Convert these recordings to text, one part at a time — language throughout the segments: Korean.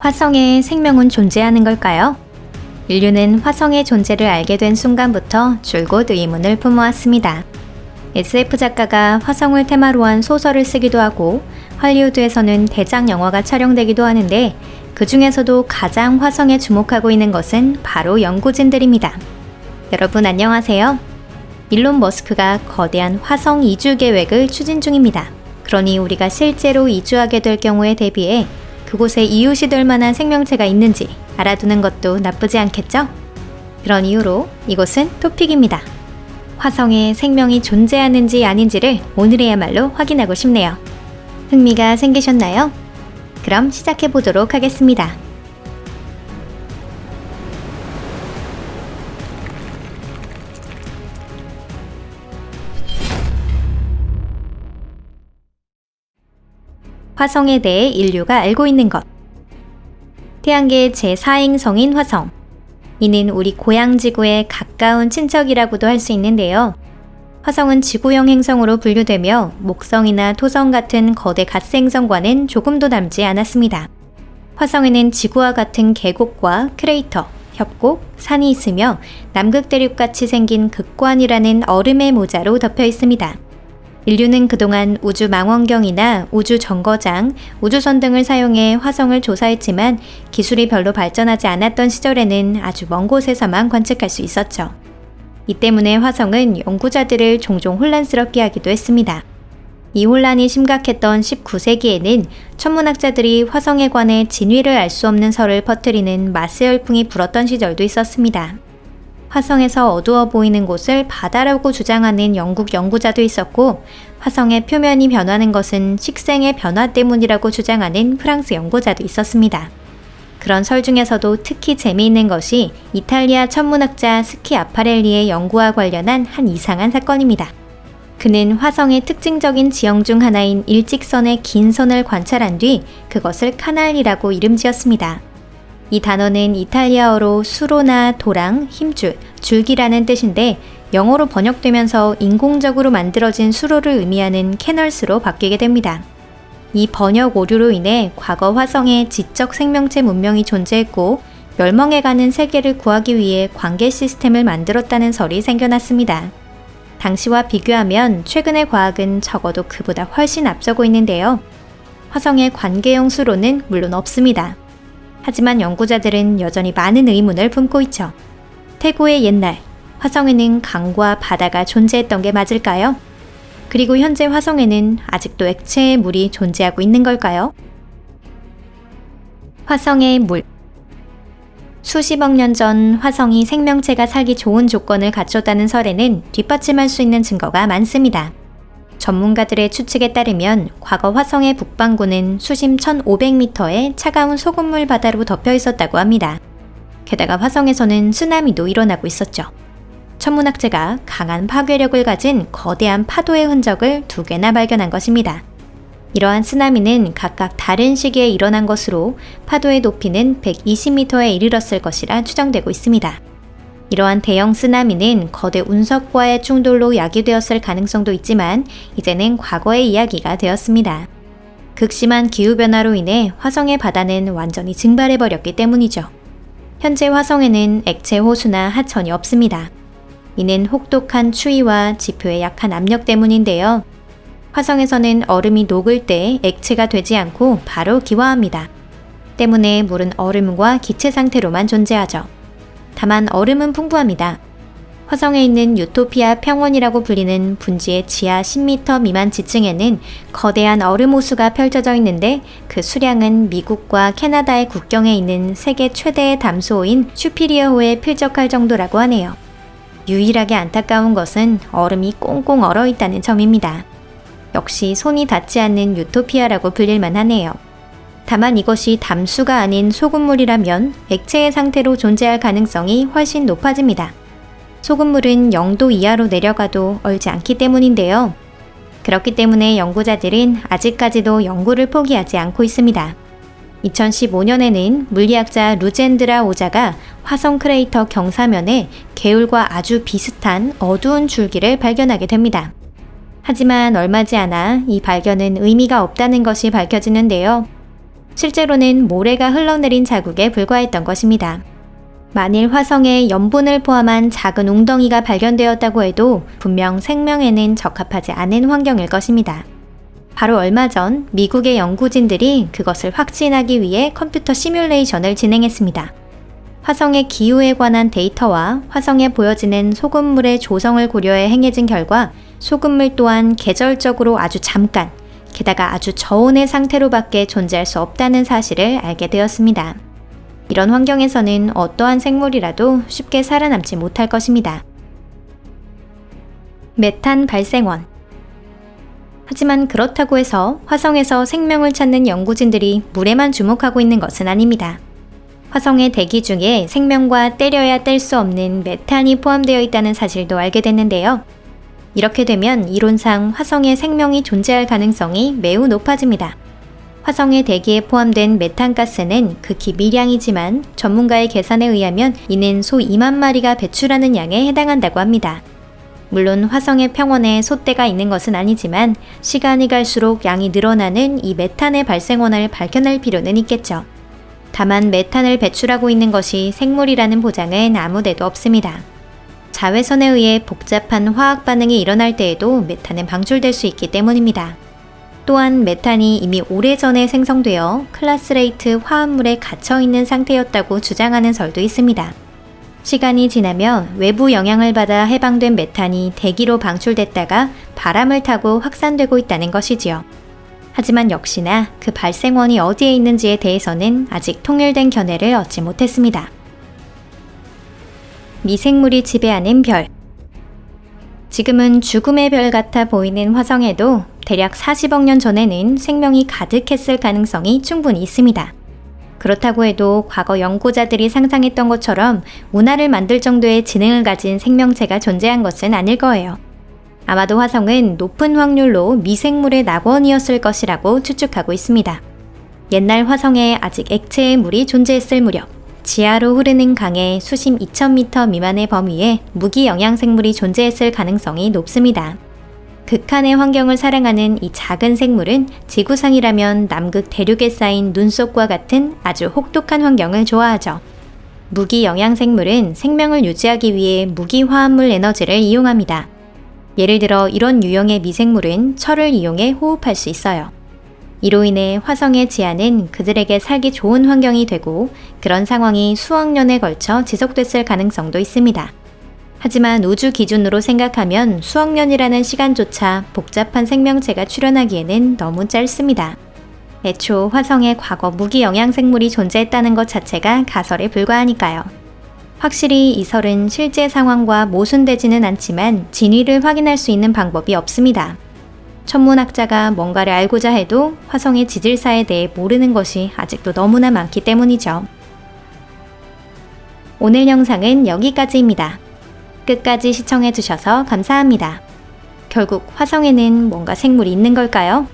화성에 생명은 존재하는 걸까요? 인류는 화성의 존재를 알게 된 순간부터 줄곧 의문을 품어왔습니다. SF 작가가 화성을 테마로 한 소설을 쓰기도 하고 할리우드에서는 대작 영화가 촬영되기도 하는데 그 중에서도 가장 화성에 주목하고 있는 것은 바로 연구진들입니다. 여러분 안녕하세요. 일론 머스크가 거대한 화성 이주 계획을 추진 중입니다. 그러니 우리가 실제로 이주하게 될 경우에 대비해 그곳에 이웃이 될 만한 생명체가 있는지 알아두는 것도 나쁘지 않겠죠? 그런 이유로 이곳은 토픽입니다. 화성에 생명이 존재하는지 아닌지를 오늘에야말로 확인하고 싶네요. 흥미가 생기셨나요? 그럼 시작해 보도록 하겠습니다. 화성에 대해 인류가 알고 있는 것. 태양계 제4행성인 화성. 이는 우리 고향 지구의 가까운 친척이라고도 할 수 있는데요. 화성은 지구형 행성으로 분류되며 목성이나 토성 같은 거대 갓생성과는 조금도 닮지 않았습니다. 화성에는 지구와 같은 계곡과 크레이터, 협곡, 산이 있으며 남극 대륙같이 생긴 극관이라는 얼음의 모자로 덮여 있습니다. 인류는 그동안 우주 망원경이나 우주 정거장, 우주선 등을 사용해 화성을 조사했지만 기술이 별로 발전하지 않았던 시절에는 아주 먼 곳에서만 관측할 수 있었죠. 이 때문에 화성은 연구자들을 종종 혼란스럽게 하기도 했습니다. 이 혼란이 심각했던 19세기에는 천문학자들이 화성에 관해 진위를 알 수 없는 설을 퍼뜨리는 마스 열풍이 불었던 시절도 있었습니다. 화성에서 어두워 보이는 곳을 바다라고 주장하는 영국 연구자도 있었고, 화성의 표면이 변하는 것은 식생의 변화 때문이라고 주장하는 프랑스 연구자도 있었습니다. 그런 설 중에서도 특히 재미있는 것이 이탈리아 천문학자 스키 아파렐리의 연구와 관련한 한 이상한 사건입니다. 그는 화성의 특징적인 지형 중 하나인 일직선의 긴 선을 관찰한 뒤 그것을 카날이라고 이름 지었습니다. 이 단어는 이탈리아어로 수로나 도랑, 힘줄, 줄기라는 뜻인데 영어로 번역되면서 인공적으로 만들어진 수로를 의미하는 캐널스로 바뀌게 됩니다. 이 번역 오류로 인해 과거 화성에 지적 생명체 문명이 존재했고 멸망해가는 세계를 구하기 위해 관계 시스템을 만들었다는 설이 생겨났습니다. 당시와 비교하면 최근의 과학은 적어도 그보다 훨씬 앞서고 있는데요. 화성의 관계용 수로는 물론 없습니다. 하지만 연구자들은 여전히 많은 의문을 품고 있죠. 태고의 옛날, 화성에는 강과 바다가 존재했던 게 맞을까요? 그리고 현재 화성에는 아직도 액체의 물이 존재하고 있는 걸까요? 화성의 물. 수십억 년 전 화성이 생명체가 살기 좋은 조건을 갖췄다는 설에는 뒷받침할 수 있는 증거가 많습니다. 전문가들의 추측에 따르면 과거 화성의 북반구는 수심 1500m의 차가운 소금물 바다로 덮여 있었다고 합니다. 게다가 화성에서는 쓰나미도 일어나고 있었죠. 천문학자가 강한 파괴력을 가진 거대한 파도의 흔적을 두 개나 발견한 것입니다. 이러한 쓰나미는 각각 다른 시기에 일어난 것으로 파도의 높이는 120m에 이르렀을 것이라 추정되고 있습니다. 이러한 대형 쓰나미는 거대 운석과의 충돌로 야기되었을 가능성도 있지만 이제는 과거의 이야기가 되었습니다. 극심한 기후변화로 인해 화성의 바다는 완전히 증발해버렸기 때문이죠. 현재 화성에는 액체 호수나 하천이 없습니다. 이는 혹독한 추위와 지표의 약한 압력 때문인데요. 화성에서는 얼음이 녹을 때 액체가 되지 않고 바로 기화합니다. 때문에 물은 얼음과 기체 상태로만 존재하죠. 다만 얼음은 풍부합니다. 화성에 있는 유토피아 평원이라고 불리는 분지의 지하 10m 미만 지층에는 거대한 얼음 호수가 펼쳐져 있는데 그 수량은 미국과 캐나다의 국경에 있는 세계 최대의 담수호인 슈피리어호에 필적할 정도라고 하네요. 유일하게 안타까운 것은 얼음이 꽁꽁 얼어 있다는 점입니다. 역시 손이 닿지 않는 유토피아라고 불릴만 하네요. 다만 이것이 담수가 아닌 소금물이라면 액체의 상태로 존재할 가능성이 훨씬 높아집니다. 소금물은 0도 이하로 내려가도 얼지 않기 때문인데요. 그렇기 때문에 연구자들은 아직까지도 연구를 포기하지 않고 있습니다. 2015년에는 물리학자 루젠드라 오자가 화성 크레이터 경사면에 개울과 아주 비슷한 어두운 줄기를 발견하게 됩니다. 하지만 얼마 지 않아 이 발견은 의미가 없다는 것이 밝혀지는데요. 실제로는 모래가 흘러내린 자국에 불과했던 것입니다. 만일 화성에 염분을 포함한 작은 웅덩이가 발견되었다고 해도 분명 생명에는 적합하지 않은 환경일 것입니다. 바로 얼마 전 미국의 연구진들이 그것을 확진하기 위해 컴퓨터 시뮬레이션을 진행했습니다. 화성의 기후에 관한 데이터와 화성에 보여지는 소금물의 조성을 고려해 행해진 결과 소금물 또한 계절적으로 아주 잠깐, 게다가 아주 저온의 상태로밖에 존재할 수 없다는 사실을 알게 되었습니다. 이런 환경에서는 어떠한 생물이라도 쉽게 살아남지 못할 것입니다. 메탄 발생원 하지만 그렇다고 해서 화성에서 생명을 찾는 연구진들이 물에만 주목하고 있는 것은 아닙니다. 화성의 대기 중에 생명과 때려야 뗄 수 없는 메탄이 포함되어 있다는 사실도 알게 됐는데요. 이렇게 되면 이론상 화성에 생명이 존재할 가능성이 매우 높아집니다. 화성의 대기에 포함된 메탄가스는 극히 미량이지만 전문가의 계산에 의하면 이는 소 2만 마리가 배출하는 양에 해당한다고 합니다. 물론 화성의 평원에 소떼가 있는 것은 아니지만 시간이 갈수록 양이 늘어나는 이 메탄의 발생원을 밝혀낼 필요는 있겠죠. 다만 메탄을 배출하고 있는 것이 생물이라는 보장은 아무데도 없습니다. 자외선에 의해 복잡한 화학 반응이 일어날 때에도 메탄은 방출될 수 있기 때문입니다. 또한 메탄이 이미 오래전에 생성되어 클라스레이트 화합물에 갇혀 있는 상태였다고 주장하는 설도 있습니다. 시간이 지나면 외부 영향을 받아 해방된 메탄이 대기로 방출됐다가 바람을 타고 확산되고 있다는 것이지요. 하지만 역시나 그 발생원이 어디에 있는지에 대해서는 아직 통일된 견해를 얻지 못했습니다. 미생물이 지배하는 별. 지금은 죽음의 별 같아 보이는 화성에도 대략 40억 년 전에는 생명이 가득했을 가능성이 충분히 있습니다. 그렇다고 해도 과거 연구자들이 상상했던 것처럼 운하를 만들 정도의 지능을 가진 생명체가 존재한 것은 아닐 거예요. 아마도 화성은 높은 확률로 미생물의 낙원이었을 것이라고 추측하고 있습니다. 옛날 화성에 아직 액체의 물이 존재했을 무렵, 지하로 흐르는 강의 수심 2000m 미만의 범위에 무기 영양생물이 존재했을 가능성이 높습니다. 극한의 환경을 사랑하는 이 작은 생물은 지구상이라면 남극 대륙에 쌓인 눈속과 같은 아주 혹독한 환경을 좋아하죠. 무기 영양생물은 생명을 유지하기 위해 무기 화합물 에너지를 이용합니다. 예를 들어 이런 유형의 미생물은 철을 이용해 호흡할 수 있어요. 이로 인해 화성의 지하는 그들에게 살기 좋은 환경이 되고 그런 상황이 수억 년에 걸쳐 지속됐을 가능성도 있습니다. 하지만 우주 기준으로 생각하면 수억 년이라는 시간조차 복잡한 생명체가 출현하기에는 너무 짧습니다. 애초 화성에 과거 무기 영양 생물이 존재했다는 것 자체가 가설에 불과하니까요. 확실히 이 설은 실제 상황과 모순되지는 않지만 진위를 확인할 수 있는 방법이 없습니다. 천문학자가 뭔가를 알고자 해도 화성의 지질사에 대해 모르는 것이 아직도 너무나 많기 때문이죠. 오늘 영상은 여기까지입니다. 끝까지 시청해주셔서 감사합니다. 결국 화성에는 뭔가 생물이 있는 걸까요?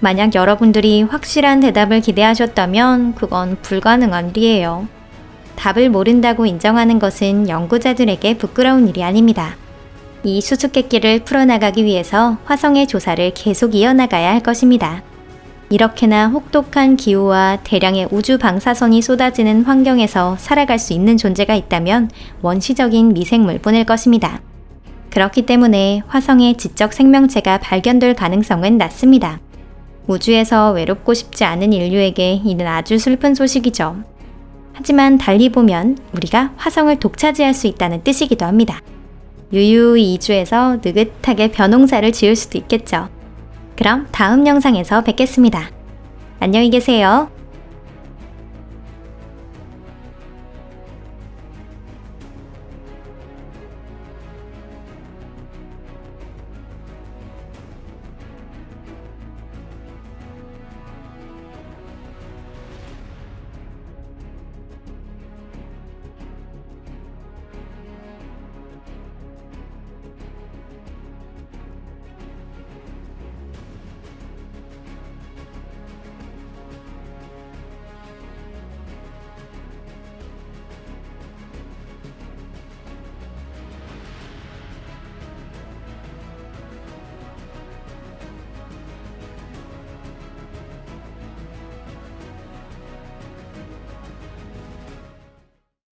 만약 여러분들이 확실한 대답을 기대하셨다면 그건 불가능한 일이에요. 답을 모른다고 인정하는 것은 연구자들에게 부끄러운 일이 아닙니다. 이 수수께끼를 풀어나가기 위해서 화성의 조사를 계속 이어나가야 할 것입니다. 이렇게나 혹독한 기후와 대량의 우주 방사선이 쏟아지는 환경에서 살아갈 수 있는 존재가 있다면 원시적인 미생물 뿐일 것입니다. 그렇기 때문에 화성의 지적 생명체가 발견될 가능성은 낮습니다. 우주에서 외롭고 싶지 않은 인류에게 이는 아주 슬픈 소식이죠. 하지만 달리 보면 우리가 화성을 독차지할 수 있다는 뜻이기도 합니다. 유유히 이주해서 느긋하게 벼농사를 지을 수도 있겠죠. 그럼 다음 영상에서 뵙겠습니다. 안녕히 계세요.